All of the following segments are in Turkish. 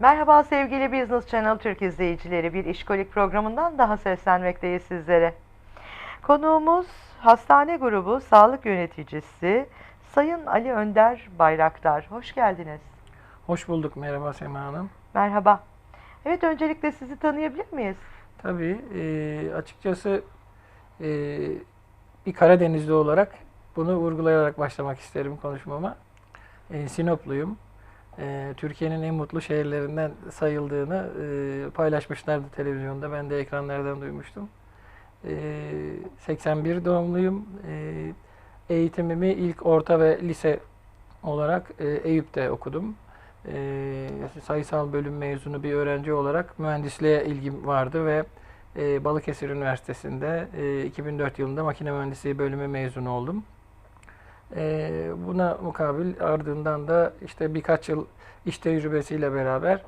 Merhaba sevgili Business Channel Türk izleyicileri. Bir işkolik programından daha seslenmekteyiz sizlere. Konuğumuz hastane grubu sağlık yöneticisi Sayın Ali Önder Bayraktar. Hoş geldiniz. Hoş bulduk. Merhaba Sema Hanım. Merhaba. Evet öncelikle sizi tanıyabilir miyiz? Tabii e, açıkçası e, bir Karadenizli olarak bunu vurgulayarak başlamak isterim konuşmama. E, Sinopluyum. E, Türkiye'nin en mutlu şehirlerinden sayıldığını e, paylaşmışlardı televizyonda. Ben de ekranlardan duymuştum. E, 81 doğumluyum. E, eğitimimi ilk orta ve lise olarak e, Eyüp'te okudum. E, sayısal bölüm mezunu bir öğrenci olarak mühendisliğe ilgim vardı ve e, Balıkesir Üniversitesi'nde e, 2004 yılında makine mühendisliği bölümü mezunu oldum. E, buna mukabil ardından da işte birkaç yıl iş tecrübesiyle beraber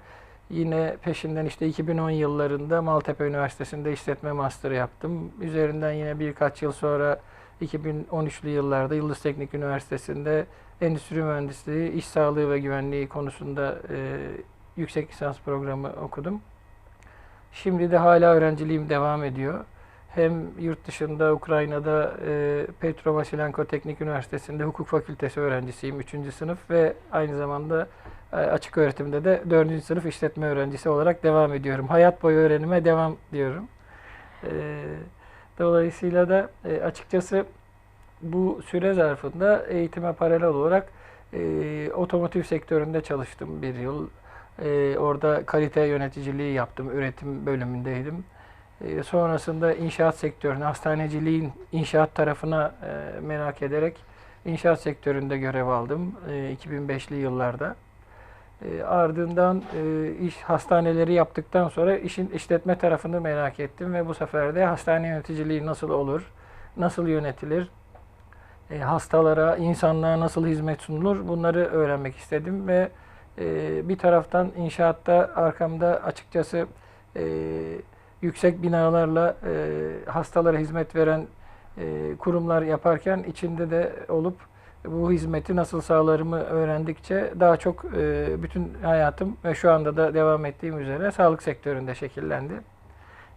yine peşinden işte 2010 yıllarında Maltepe Üniversitesi'nde işletme master yaptım. Üzerinden yine birkaç yıl sonra 2013'lü yıllarda Yıldız Teknik Üniversitesi'nde Endüstri Mühendisliği, İş Sağlığı ve Güvenliği konusunda e, yüksek lisans programı okudum. Şimdi de hala öğrenciliğim devam ediyor. Hem yurt dışında Ukrayna'da e, Petro Vasilenko Teknik Üniversitesi'nde hukuk fakültesi öğrencisiyim 3. sınıf ve aynı zamanda e, açık öğretimde de 4. sınıf işletme öğrencisi olarak devam ediyorum. Hayat boyu öğrenime devam diyorum. E, dolayısıyla da e, açıkçası bu süre zarfında eğitime paralel olarak e, otomotiv sektöründe çalıştım bir yıl. E, orada kalite yöneticiliği yaptım, üretim bölümündeydim. E, sonrasında inşaat sektörüne, hastaneciliğin inşaat tarafına e, merak ederek inşaat sektöründe görev aldım e, 2005'li yıllarda. E, ardından e, iş hastaneleri yaptıktan sonra işin işletme tarafını merak ettim ve bu sefer de hastane yöneticiliği nasıl olur, nasıl yönetilir, hastalara, insanlığa nasıl hizmet sunulur bunları öğrenmek istedim ve bir taraftan inşaatta arkamda açıkçası e, yüksek binalarla e, hastalara hizmet veren e, kurumlar yaparken içinde de olup bu hizmeti nasıl sağlarımı öğrendikçe daha çok e, bütün hayatım ve şu anda da devam ettiğim üzere sağlık sektöründe şekillendi.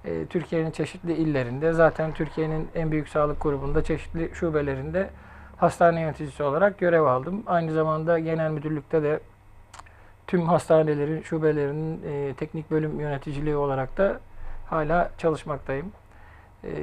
E, Türkiye'nin çeşitli illerinde zaten Türkiye'nin en büyük sağlık grubunda çeşitli şubelerinde hastane yöneticisi olarak görev aldım. Aynı zamanda genel müdürlükte de tüm hastanelerin, şubelerinin e, teknik bölüm yöneticiliği olarak da hala çalışmaktayım. E,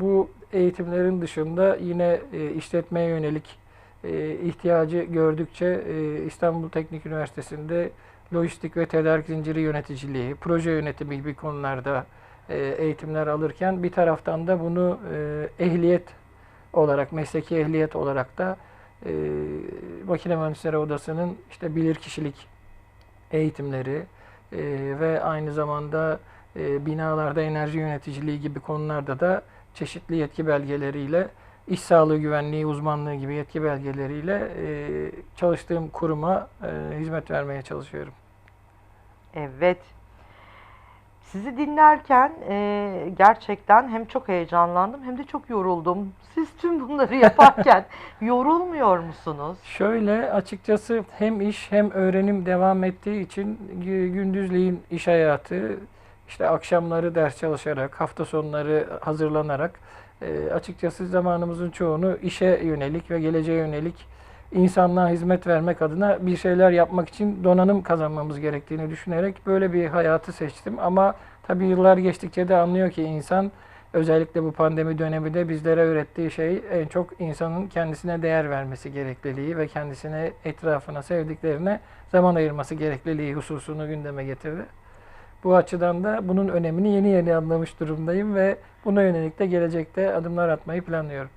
bu eğitimlerin dışında yine e, işletmeye yönelik e, ihtiyacı gördükçe e, İstanbul Teknik Üniversitesi'nde lojistik ve tedarik zinciri yöneticiliği, proje yönetimi gibi konularda e, eğitimler alırken bir taraftan da bunu e, ehliyet olarak, mesleki ehliyet olarak da e, Makine Mühendisleri Odası'nın işte bilirkişilik eğitimleri e, ve aynı zamanda e, binalarda enerji yöneticiliği gibi konularda da çeşitli yetki belgeleriyle iş sağlığı güvenliği uzmanlığı gibi yetki belgeleriyle e, çalıştığım kuruma e, hizmet vermeye çalışıyorum. Evet. Sizi dinlerken e, gerçekten hem çok heyecanlandım hem de çok yoruldum. Siz tüm bunları yaparken yorulmuyor musunuz? Şöyle açıkçası hem iş hem öğrenim devam ettiği için gü- gündüzleyin iş hayatı, işte akşamları ders çalışarak, hafta sonları hazırlanarak e, açıkçası zamanımızın çoğunu işe yönelik ve geleceğe yönelik insanlığa hizmet vermek adına bir şeyler yapmak için donanım kazanmamız gerektiğini düşünerek böyle bir hayatı seçtim. Ama tabii yıllar geçtikçe de anlıyor ki insan özellikle bu pandemi döneminde bizlere öğrettiği şey en çok insanın kendisine değer vermesi gerekliliği ve kendisine, etrafına, sevdiklerine zaman ayırması gerekliliği hususunu gündeme getirdi. Bu açıdan da bunun önemini yeni yeni anlamış durumdayım ve buna yönelik de gelecekte adımlar atmayı planlıyorum.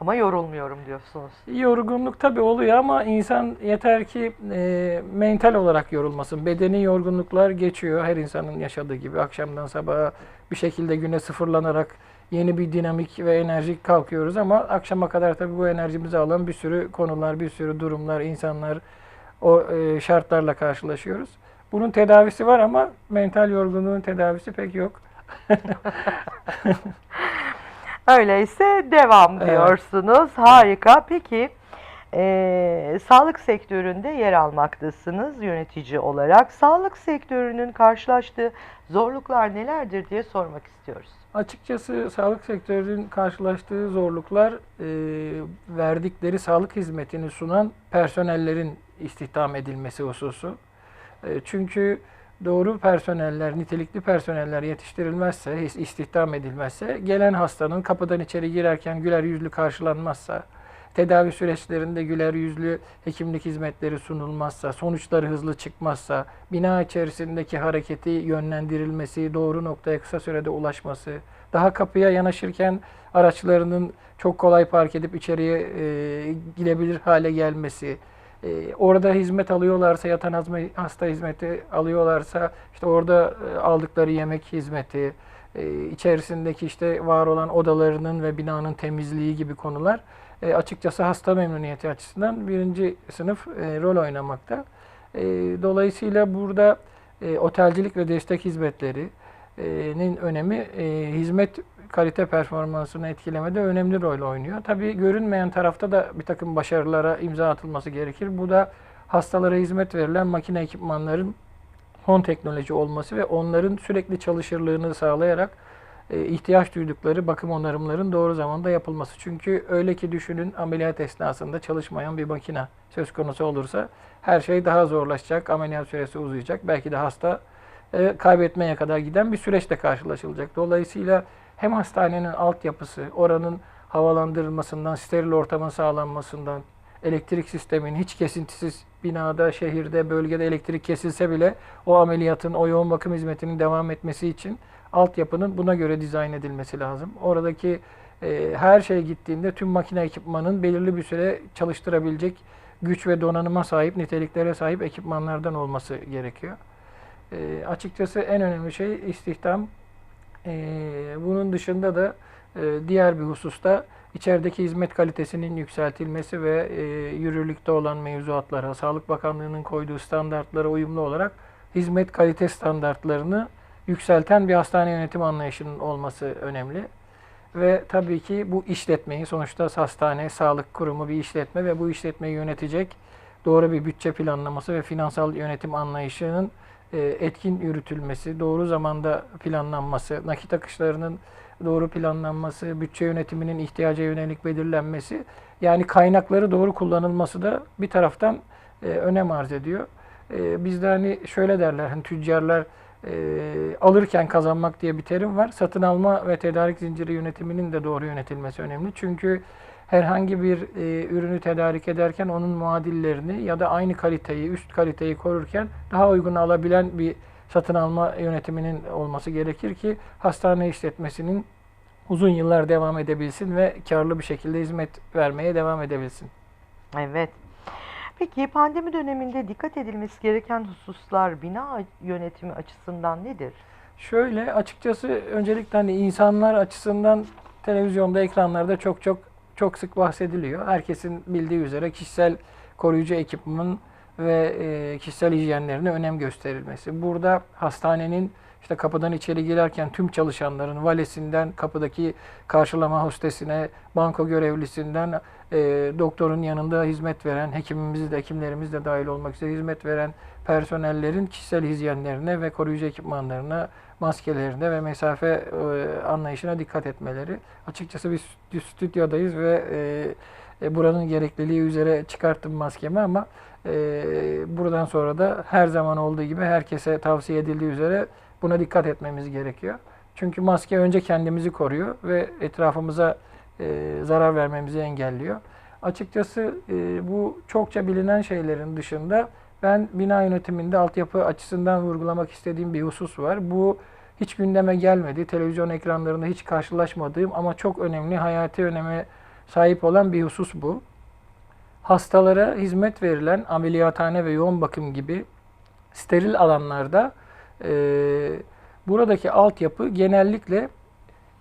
Ama yorulmuyorum diyorsunuz. Yorgunluk tabii oluyor ama insan yeter ki e, mental olarak yorulmasın. Bedeni yorgunluklar geçiyor her insanın yaşadığı gibi. Akşamdan sabaha bir şekilde güne sıfırlanarak yeni bir dinamik ve enerjik kalkıyoruz ama akşama kadar tabii bu enerjimizi alan bir sürü konular, bir sürü durumlar, insanlar o e, şartlarla karşılaşıyoruz. Bunun tedavisi var ama mental yorgunluğun tedavisi pek yok. Öyleyse devam Evet. diyorsunuz. Harika. Peki Ee, sağlık sektöründe yer almaktasınız yönetici olarak. Sağlık sektörünün karşılaştığı zorluklar nelerdir diye sormak istiyoruz. Açıkçası sağlık sektörünün karşılaştığı zorluklar e, verdikleri sağlık hizmetini sunan personellerin istihdam edilmesi hususu. E, çünkü doğru personeller, nitelikli personeller yetiştirilmezse, is- istihdam edilmezse, gelen hastanın kapıdan içeri girerken güler yüzlü karşılanmazsa, tedavi süreçlerinde güler yüzlü hekimlik hizmetleri sunulmazsa, sonuçları hızlı çıkmazsa, bina içerisindeki hareketi yönlendirilmesi, doğru noktaya kısa sürede ulaşması, daha kapıya yanaşırken araçlarının çok kolay park edip içeriye e, girebilir hale gelmesi, e, orada hizmet alıyorlarsa, yatan hasta hizmeti alıyorlarsa, işte orada e, aldıkları yemek hizmeti, e, içerisindeki işte var olan odalarının ve binanın temizliği gibi konular e, açıkçası hasta memnuniyeti açısından birinci sınıf e, rol oynamakta. E, dolayısıyla burada e, otelcilik ve destek hizmetlerinin önemi e, hizmet kalite performansını etkilemede önemli rol oynuyor. Tabii görünmeyen tarafta da bir takım başarılara imza atılması gerekir. Bu da hastalara hizmet verilen makine ekipmanların son teknoloji olması ve onların sürekli çalışırlığını sağlayarak e, ihtiyaç duydukları bakım onarımların doğru zamanda yapılması. Çünkü öyle ki düşünün ameliyat esnasında çalışmayan bir makine söz konusu olursa her şey daha zorlaşacak, ameliyat süresi uzayacak. Belki de hasta e, kaybetmeye kadar giden bir süreçle karşılaşılacak. Dolayısıyla hem hastanenin altyapısı, oranın havalandırılmasından, steril ortamın sağlanmasından, elektrik sisteminin hiç kesintisiz binada, şehirde, bölgede elektrik kesilse bile o ameliyatın, o yoğun bakım hizmetinin devam etmesi için altyapının buna göre dizayn edilmesi lazım. Oradaki e, her şey gittiğinde tüm makine ekipmanın belirli bir süre çalıştırabilecek güç ve donanıma sahip, niteliklere sahip ekipmanlardan olması gerekiyor. E, açıkçası en önemli şey istihdam. E, bunun dışında da e, diğer bir hususta içerideki hizmet kalitesinin yükseltilmesi ve e, yürürlükte olan mevzuatlara, Sağlık Bakanlığı'nın koyduğu standartlara uyumlu olarak hizmet kalite standartlarını yükselten bir hastane yönetim anlayışının olması önemli. Ve tabii ki bu işletmeyi sonuçta hastane, sağlık kurumu bir işletme ve bu işletmeyi yönetecek doğru bir bütçe planlaması ve finansal yönetim anlayışının etkin yürütülmesi, doğru zamanda planlanması, nakit akışlarının doğru planlanması, bütçe yönetiminin ihtiyaca yönelik belirlenmesi, yani kaynakları doğru kullanılması da bir taraftan e, önem arz ediyor. E, bizde hani şöyle derler, hani tüccarlar e, alırken kazanmak diye bir terim var. Satın alma ve tedarik zinciri yönetiminin de doğru yönetilmesi önemli. Çünkü herhangi bir e, ürünü tedarik ederken onun muadillerini ya da aynı kaliteyi, üst kaliteyi korurken daha uygun alabilen bir satın alma yönetiminin olması gerekir ki hastane işletmesinin uzun yıllar devam edebilsin ve karlı bir şekilde hizmet vermeye devam edebilsin. Evet. Peki pandemi döneminde dikkat edilmesi gereken hususlar bina yönetimi açısından nedir? Şöyle açıkçası öncelikle hani insanlar açısından televizyonda, ekranlarda çok çok çok sık bahsediliyor. Herkesin bildiği üzere kişisel koruyucu ekipmanın ve e, kişisel hijyenlerine önem gösterilmesi. Burada hastanenin işte kapıdan içeri girerken tüm çalışanların valesinden kapıdaki karşılama hostesine, banko görevlisinden e, doktorun yanında hizmet veren, hekimimiz de hekimlerimiz de dahil olmak üzere hizmet veren personellerin kişisel hijyenlerine ve koruyucu ekipmanlarına, maskelerine ve mesafe e, anlayışına dikkat etmeleri. Açıkçası biz stü- stüdyodayız ve e, e, buranın gerekliliği üzere çıkarttım maskemi ama e, buradan sonra da her zaman olduğu gibi herkese tavsiye edildiği üzere buna dikkat etmemiz gerekiyor. Çünkü maske önce kendimizi koruyor ve etrafımıza e, zarar vermemizi engelliyor. Açıkçası e, bu çokça bilinen şeylerin dışında ben bina yönetiminde altyapı açısından vurgulamak istediğim bir husus var. Bu hiç gündeme gelmedi. Televizyon ekranlarında hiç karşılaşmadığım ama çok önemli, hayati öneme sahip olan bir husus bu. Hastalara hizmet verilen ameliyathane ve yoğun bakım gibi steril alanlarda e, buradaki altyapı genellikle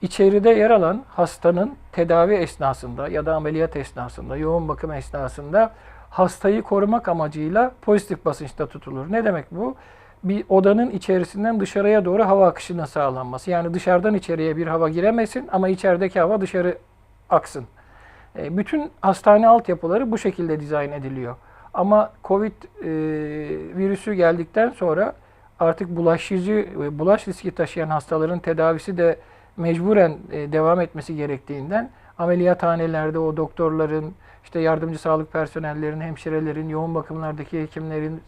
içeride yer alan hastanın tedavi esnasında ya da ameliyat esnasında, yoğun bakım esnasında hastayı korumak amacıyla pozitif basınçta tutulur. Ne demek bu? Bir odanın içerisinden dışarıya doğru hava akışının sağlanması. Yani dışarıdan içeriye bir hava giremesin ama içerideki hava dışarı aksın. E, bütün hastane altyapıları bu şekilde dizayn ediliyor. Ama Covid e, virüsü geldikten sonra artık bulaşıcı, ve bulaş riski taşıyan hastaların tedavisi de mecburen e, devam etmesi gerektiğinden ameliyathanelerde o doktorların, işte yardımcı sağlık personellerin, hemşirelerin, yoğun bakımlardaki hekimlerin,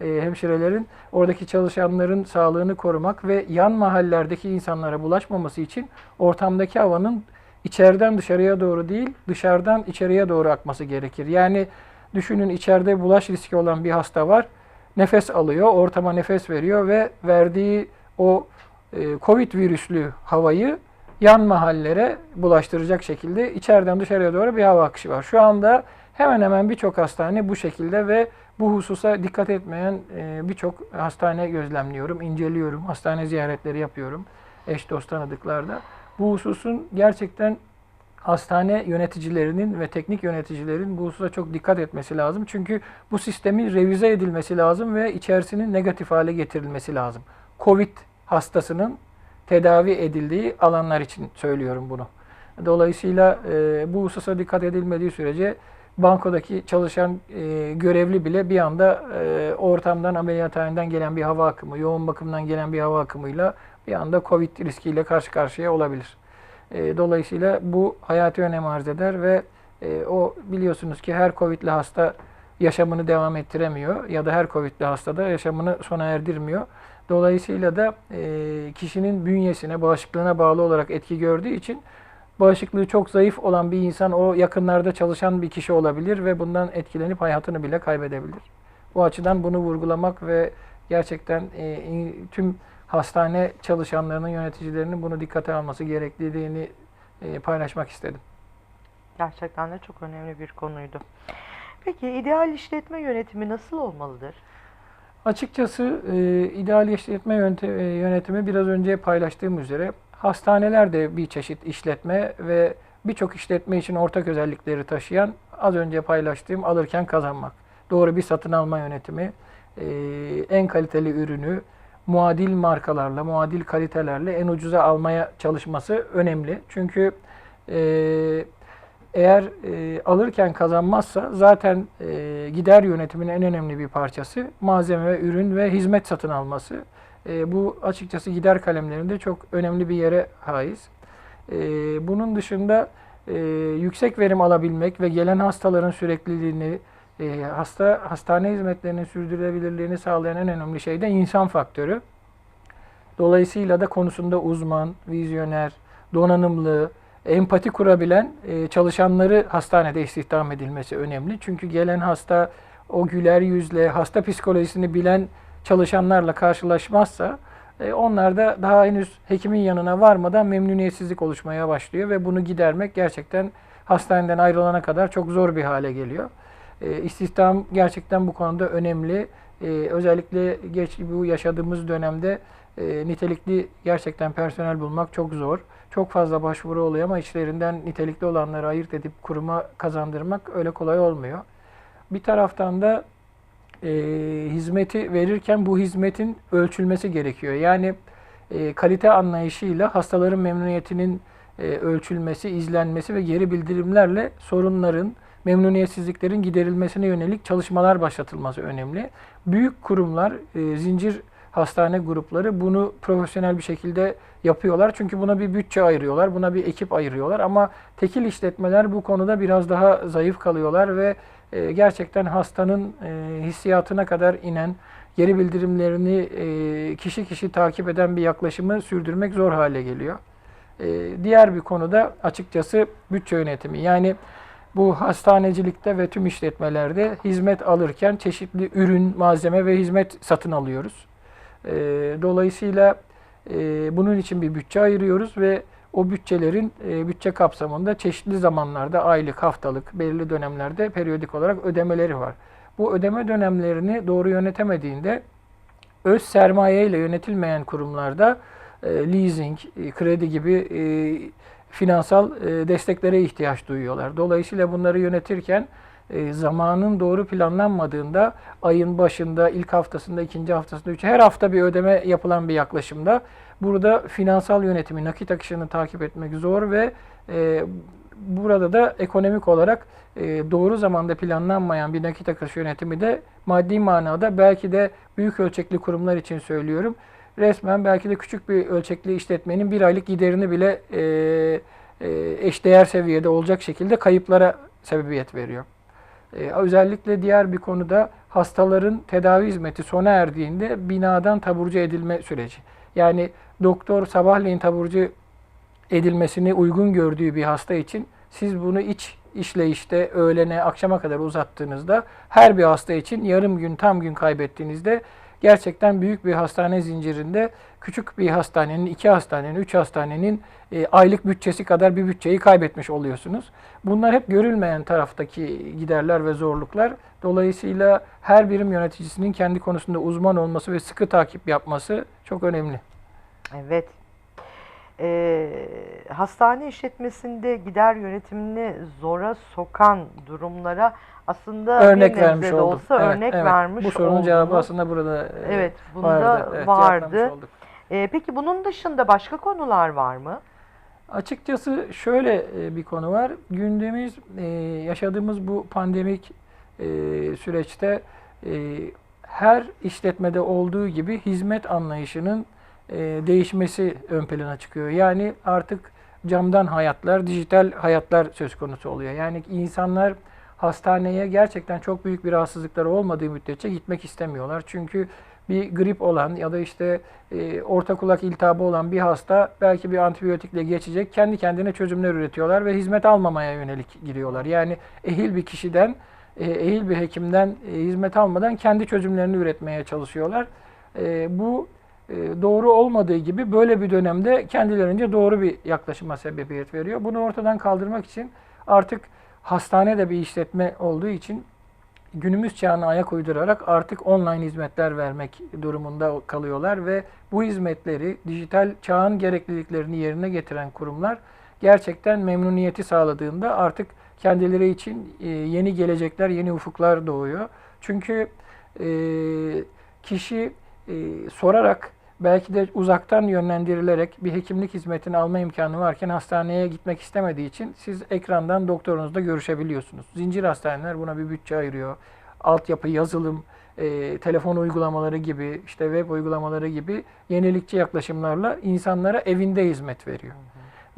e, hemşirelerin, oradaki çalışanların sağlığını korumak ve yan mahallelerdeki insanlara bulaşmaması için ortamdaki havanın içeriden dışarıya doğru değil, dışarıdan içeriye doğru akması gerekir. Yani düşünün içeride bulaş riski olan bir hasta var. Nefes alıyor, ortama nefes veriyor ve verdiği o Covid virüslü havayı yan mahallelere bulaştıracak şekilde içeriden dışarıya doğru bir hava akışı var. Şu anda hemen hemen birçok hastane bu şekilde ve bu hususa dikkat etmeyen e, birçok hastane gözlemliyorum, inceliyorum, hastane ziyaretleri yapıyorum eş dost tanıdıklarda. Bu hususun gerçekten hastane yöneticilerinin ve teknik yöneticilerin bu hususa çok dikkat etmesi lazım. Çünkü bu sistemin revize edilmesi lazım ve içerisinin negatif hale getirilmesi lazım. Covid hastasının tedavi edildiği alanlar için söylüyorum bunu. Dolayısıyla e, bu hususa dikkat edilmediği sürece bankodaki çalışan e, görevli bile bir anda e, ortamdan ameliyathaneden gelen bir hava akımı, yoğun bakımdan gelen bir hava akımıyla bir anda Covid riskiyle karşı karşıya olabilir. E, dolayısıyla bu hayati önem arz eder ve e, o biliyorsunuz ki her Covid'li hasta yaşamını devam ettiremiyor ya da her Covid'li hasta da yaşamını sona erdirmiyor. Dolayısıyla da e, kişinin bünyesine, bağışıklığına bağlı olarak etki gördüğü için bağışıklığı çok zayıf olan bir insan o yakınlarda çalışan bir kişi olabilir ve bundan etkilenip hayatını bile kaybedebilir. Bu açıdan bunu vurgulamak ve gerçekten e, tüm hastane çalışanlarının, yöneticilerinin bunu dikkate alması gerektiğini e, paylaşmak istedim. Gerçekten de çok önemli bir konuydu. Peki ideal işletme yönetimi nasıl olmalıdır? Açıkçası e, ideal işletme yönte- e, yönetimi biraz önce paylaştığım üzere hastaneler de bir çeşit işletme ve birçok işletme için ortak özellikleri taşıyan az önce paylaştığım alırken kazanmak. Doğru bir satın alma yönetimi, e, en kaliteli ürünü muadil markalarla, muadil kalitelerle en ucuza almaya çalışması önemli. Çünkü e, eğer e, alırken kazanmazsa zaten e, gider yönetiminin en önemli bir parçası malzeme, ürün ve hizmet satın alması. E, bu açıkçası gider kalemlerinde çok önemli bir yere haiz. E, bunun dışında e, yüksek verim alabilmek ve gelen hastaların sürekliliğini, e, hasta hastane hizmetlerinin sürdürülebilirliğini sağlayan en önemli şey de insan faktörü. Dolayısıyla da konusunda uzman, vizyoner, donanımlı, empati kurabilen e, çalışanları hastanede istihdam edilmesi önemli. Çünkü gelen hasta o güler yüzle, hasta psikolojisini bilen çalışanlarla karşılaşmazsa e, onlar da daha henüz hekimin yanına varmadan memnuniyetsizlik oluşmaya başlıyor ve bunu gidermek gerçekten hastaneden ayrılana kadar çok zor bir hale geliyor. E, istihdam gerçekten bu konuda önemli. E, özellikle geç bu yaşadığımız dönemde nitelikli gerçekten personel bulmak çok zor. Çok fazla başvuru oluyor ama içlerinden nitelikli olanları ayırt edip kuruma kazandırmak öyle kolay olmuyor. Bir taraftan da e, hizmeti verirken bu hizmetin ölçülmesi gerekiyor. Yani e, kalite anlayışıyla hastaların memnuniyetinin e, ölçülmesi, izlenmesi ve geri bildirimlerle sorunların, memnuniyetsizliklerin giderilmesine yönelik çalışmalar başlatılması önemli. Büyük kurumlar, e, zincir hastane grupları bunu profesyonel bir şekilde yapıyorlar. Çünkü buna bir bütçe ayırıyorlar, buna bir ekip ayırıyorlar. Ama tekil işletmeler bu konuda biraz daha zayıf kalıyorlar ve e, gerçekten hastanın e, hissiyatına kadar inen, geri bildirimlerini e, kişi kişi takip eden bir yaklaşımı sürdürmek zor hale geliyor. Diğer bir konuda açıkçası bütçe yönetimi. Yani bu hastanecilikte ve tüm işletmelerde hizmet alırken çeşitli ürün, malzeme ve hizmet satın alıyoruz. E, dolayısıyla e, bunun için bir bütçe ayırıyoruz ve o bütçelerin e, bütçe kapsamında çeşitli zamanlarda aylık, haftalık, belirli dönemlerde periyodik olarak ödemeleri var. Bu ödeme dönemlerini doğru yönetemediğinde öz sermaye ile yönetilmeyen kurumlarda e, leasing, e, kredi gibi finansal desteklere ihtiyaç duyuyorlar. Dolayısıyla bunları yönetirken e, zamanın doğru planlanmadığında ayın başında, ilk haftasında, ikinci haftasında, üç, her hafta bir ödeme yapılan bir yaklaşımda burada finansal yönetimi, nakit akışını takip etmek zor ve e, burada da ekonomik olarak e, doğru zamanda planlanmayan bir nakit akışı yönetimi de maddi manada belki de büyük ölçekli kurumlar için söylüyorum. Resmen belki de küçük bir ölçekli işletmenin bir aylık giderini bile e, e, eşdeğer seviyede olacak şekilde kayıplara sebebiyet veriyor. E, özellikle diğer bir konuda hastaların tedavi hizmeti sona erdiğinde binadan taburcu edilme süreci. Yani doktor sabahleyin taburcu edilmesini uygun gördüğü bir hasta için siz bunu iç işleyişte öğlene akşama kadar uzattığınızda her bir hasta için yarım gün tam gün kaybettiğinizde gerçekten büyük bir hastane zincirinde küçük bir hastanenin, iki hastanenin, üç hastanenin e, aylık bütçesi kadar bir bütçeyi kaybetmiş oluyorsunuz. Bunlar hep görülmeyen taraftaki giderler ve zorluklar. Dolayısıyla her birim yöneticisinin kendi konusunda uzman olması ve sıkı takip yapması çok önemli. Evet. Ee, hastane işletmesinde gider yönetimini zora sokan durumlara aslında Örnek bir vermiş de olduk. olsa Evet, örnek evet. vermiş Bu sorunun cevabı oldunuz. aslında burada e, Evet, bunda vardı. Evet, vardı. Ee, peki bunun dışında başka konular var mı? Açıkçası şöyle e, bir konu var. Gündemimiz e, yaşadığımız bu pandemik e, süreçte e, her işletmede olduğu gibi hizmet anlayışının e, değişmesi ön plana çıkıyor. Yani artık camdan hayatlar, dijital hayatlar söz konusu oluyor. Yani insanlar hastaneye gerçekten çok büyük bir rahatsızlıkları olmadığı müddetçe gitmek istemiyorlar. Çünkü bir grip olan ya da işte e, orta kulak iltihabı olan bir hasta belki bir antibiyotikle geçecek. Kendi kendine çözümler üretiyorlar ve hizmet almamaya yönelik giriyorlar. Yani ehil bir kişiden, e, ehil bir hekimden e, hizmet almadan kendi çözümlerini üretmeye çalışıyorlar. E, bu e, doğru olmadığı gibi böyle bir dönemde kendilerince doğru bir yaklaşıma sebebiyet veriyor. Bunu ortadan kaldırmak için artık hastane de bir işletme olduğu için günümüz çağına ayak uydurarak artık online hizmetler vermek durumunda kalıyorlar ve bu hizmetleri dijital çağın gerekliliklerini yerine getiren kurumlar gerçekten memnuniyeti sağladığında artık kendileri için e, yeni gelecekler, yeni ufuklar doğuyor. Çünkü e, kişi e, sorarak belki de uzaktan yönlendirilerek bir hekimlik hizmetini alma imkanı varken hastaneye gitmek istemediği için siz ekrandan doktorunuzla görüşebiliyorsunuz. Zincir hastaneler buna bir bütçe ayırıyor. Altyapı, yazılım, e, telefon uygulamaları gibi, işte web uygulamaları gibi yenilikçi yaklaşımlarla insanlara evinde hizmet veriyor.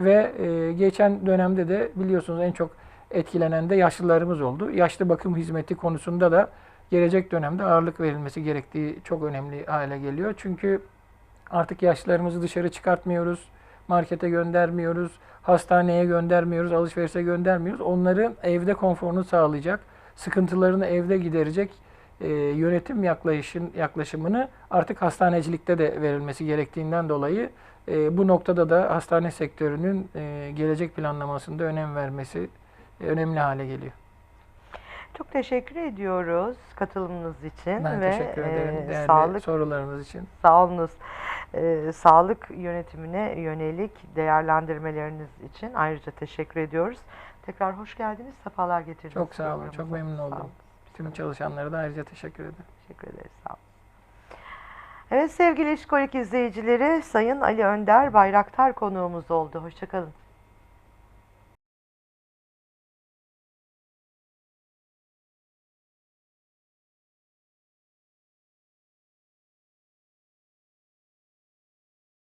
Ve e, geçen dönemde de biliyorsunuz en çok etkilenen de yaşlılarımız oldu. Yaşlı bakım hizmeti konusunda da gelecek dönemde ağırlık verilmesi gerektiği çok önemli hale geliyor. Çünkü artık yaşlılarımızı dışarı çıkartmıyoruz, markete göndermiyoruz, hastaneye göndermiyoruz, alışverişe göndermiyoruz. Onların evde konforunu sağlayacak, sıkıntılarını evde giderecek e, yönetim yaklaşın, yaklaşımını artık hastanecilikte de verilmesi gerektiğinden dolayı e, bu noktada da hastane sektörünün e, gelecek planlamasında önem vermesi e, önemli hale geliyor. Çok teşekkür ediyoruz katılımınız için Ben ve teşekkür ederim e, sağlık sorularınız için. sağolunuz. E, sağlık yönetimine yönelik değerlendirmeleriniz için ayrıca teşekkür ediyoruz. Tekrar hoş geldiniz, sefalar getirdiniz. Çok sağ olun, çok memnun Sağ oldum. olun. Tüm çalışanlara da ayrıca teşekkür ederim. Teşekkür ederiz. Sağ olun. Evet sevgili İşkolik izleyicileri Sayın Ali Önder Bayraktar konuğumuz oldu. Hoşçakalın.